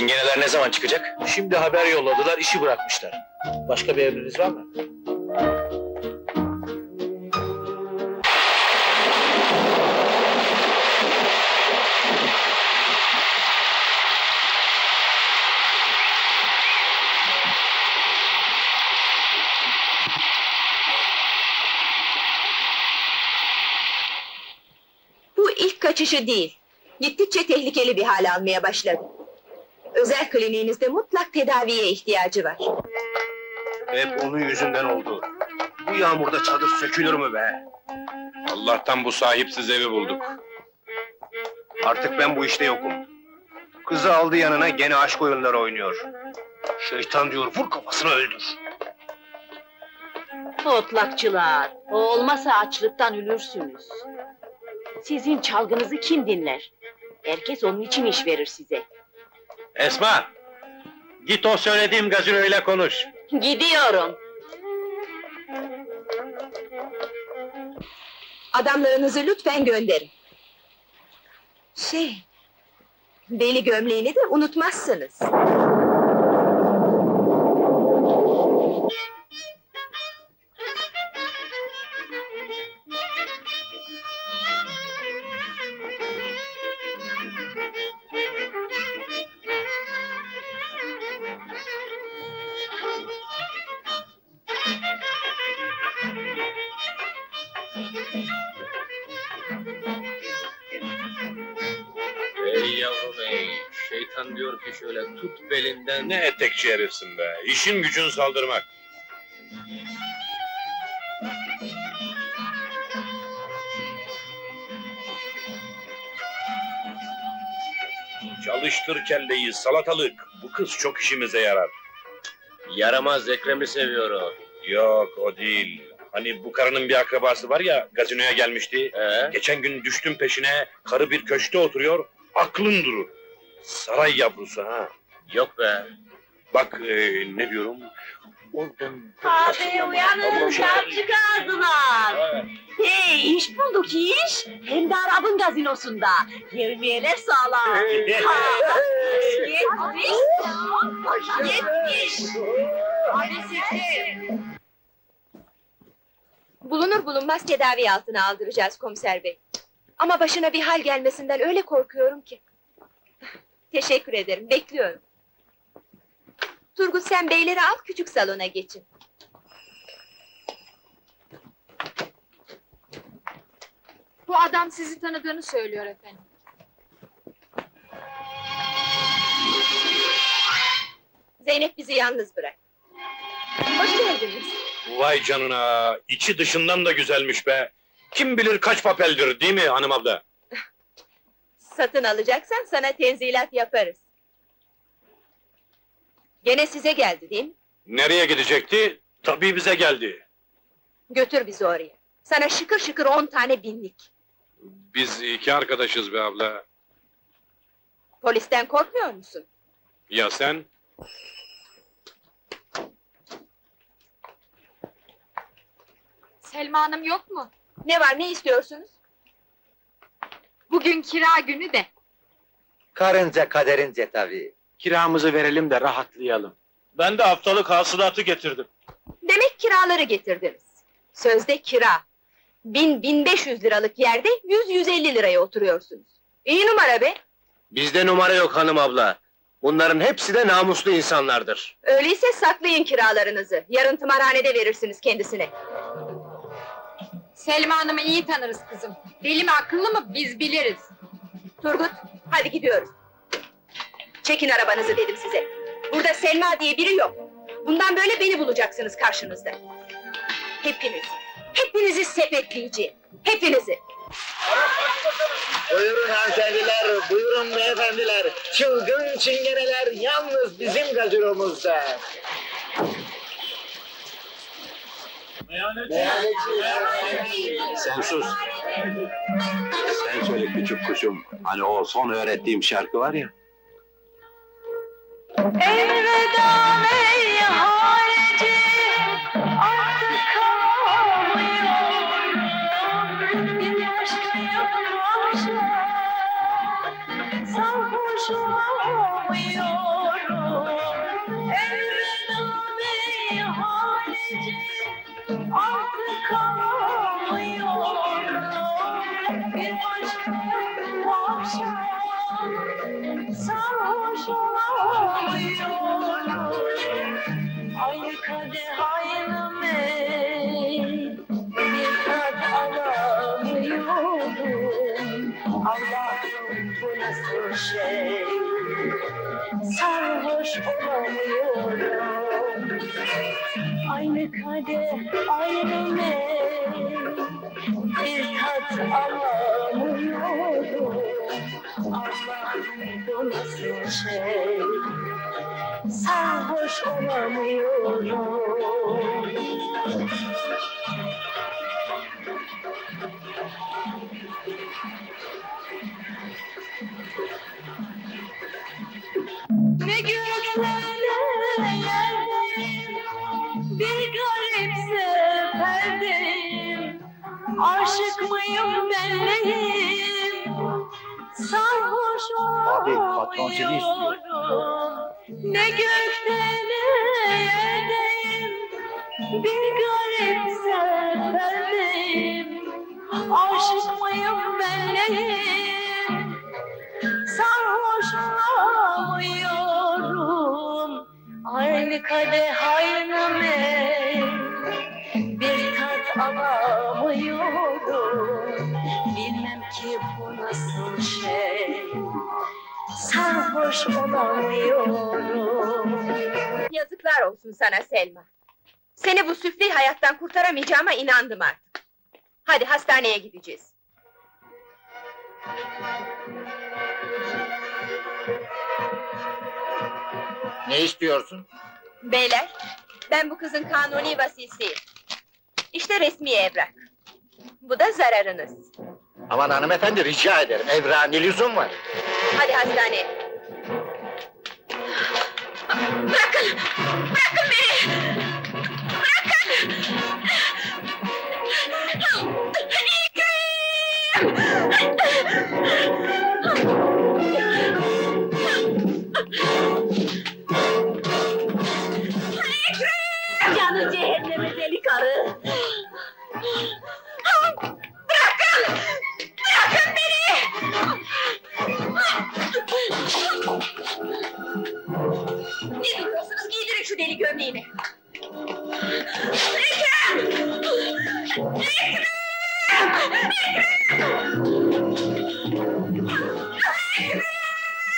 Çingeneler ne zaman çıkacak? Şimdi haber yolladılar, işi bırakmışlar. Başka bir emriniz var mı? Bu ilk kaçışı değil. Gittikçe tehlikeli bir hal almaya başladı. Özel kliniğinizde mutlak tedaviye ihtiyacı var. Hep onun yüzünden oldu. Bu yağmurda çadır sökülür mü be? Allah'tan bu sahipsiz evi bulduk. Artık ben bu işte yokum. Kızı aldı yanına gene aşk oyunları oynuyor. Şeytan diyor vur kafasını öldür. Otlakçılar, olmasa açlıktan ölürsünüz. Sizin çalgınızı kim dinler? Herkes onun için iş verir size. Esma! Git o söylediğim gazinoyla konuş. Gidiyorum. Adamlarınızı lütfen gönderin. Şey... Deli gömleğini de unutmazsınız. Şeytan diyor ki şöyle tut belinden... Ne etekçi herifsin be! İşin gücün saldırmak! Çalıştır kelleyi, salatalık! Bu kız çok işimize yarar. Yaramaz Ekrem'i seviyor o. Yok, o değil. Hani bu karının bir akrabası var ya, gazinoya gelmişti. Ee? Geçen gün düştüm peşine, karı bir köşkte oturuyor, aklın durur. Saray yavrusu ha. Yok be. Bak e, ne diyorum? Oradan... Abi uyanın, çarp çıkardılar. Hey, iş bulduk iş. Hem de Arap'ın gazinosunda. Yevmiyeler sağlam. Ha, Yetmiş. Yetmiş. Hadi sizi. Bulunur bulunmaz tedavi altına aldıracağız komiser bey. Ama başına bir hal gelmesinden öyle korkuyorum ki. Teşekkür ederim, bekliyorum. Turgut sen beyleri al küçük salona geçin. Bu adam sizi tanıdığını söylüyor efendim. Zeynep bizi yalnız bırak. Hoş geldiniz. Vay canına, içi dışından da güzelmiş be. Kim bilir kaç papeldir değil mi hanım abla? Satın alacaksan sana tenzilat yaparız. Gene size geldi değil mi? Nereye gidecekti? Tabii bize geldi. Götür bizi oraya. Sana şıkır şıkır on tane binlik. Biz iki arkadaşız be abla. Polisten korkmuyor musun? Ya sen? Selma Hanım yok mu? Ne var ne istiyorsunuz? Bugün kira günü de. Karınca kaderince tabii. Kiramızı verelim de rahatlayalım. Ben de haftalık hasılatı getirdim. Demek kiraları getirdiniz. Sözde kira. Bin, bin beş yüz liralık yerde yüz, yüz elli liraya oturuyorsunuz. İyi numara be. Bizde numara yok hanım abla. Bunların hepsi de namuslu insanlardır. Öyleyse saklayın kiralarınızı. Yarın tımarhanede verirsiniz kendisine. Selma Hanım'ı iyi tanırız kızım. Deli mi akıllı mı biz biliriz. Turgut, hadi gidiyoruz. Çekin arabanızı dedim size. Burada Selma diye biri yok. Bundan böyle beni bulacaksınız karşınızda. Hepiniz, hepinizi sepetleyeceğim. Hepinizi. Buyurun hanımefendiler, buyurun beyefendiler. Çılgın çingeneler yalnız bizim gazinomuzda. Sen sus. Sen söyle küçük kuşum. Hani o son öğrettiğim şarkı var ya. Elveda bu akşam sarhoş olamıyorum Aynı kadeh aynı mey bir tat alamıyorum Allah'ım bu nasıl şey sarhoş olamıyorum Aynı kadeh aynı mey bir tat alamıyorum Allah'ım bu nasıl şey sarhoş olamıyorum Ne göklerde Aşık mıyım Sarhoş patron seni istiyor. oluyorum Ne gökte ne yerdeyim? Bir garip seferdeyim. Aşık mıyım belliyim sarhoş olamıyorum Aynı kadeh aynı mey Bir tat alamıyorum Sarhoş olamıyorum Yazıklar olsun sana Selma. Seni bu süfli hayattan kurtaramayacağıma inandım artık. Hadi hastaneye gideceğiz. Ne istiyorsun? Beyler, ben bu kızın kanuni vasisiyim. İşte resmi evrak. Bu da zararınız. Aman hanımefendi rica ederim. Evra ne lüzum var? Hadi hastaneye. Bırakın! Beni! Bırakın! Canı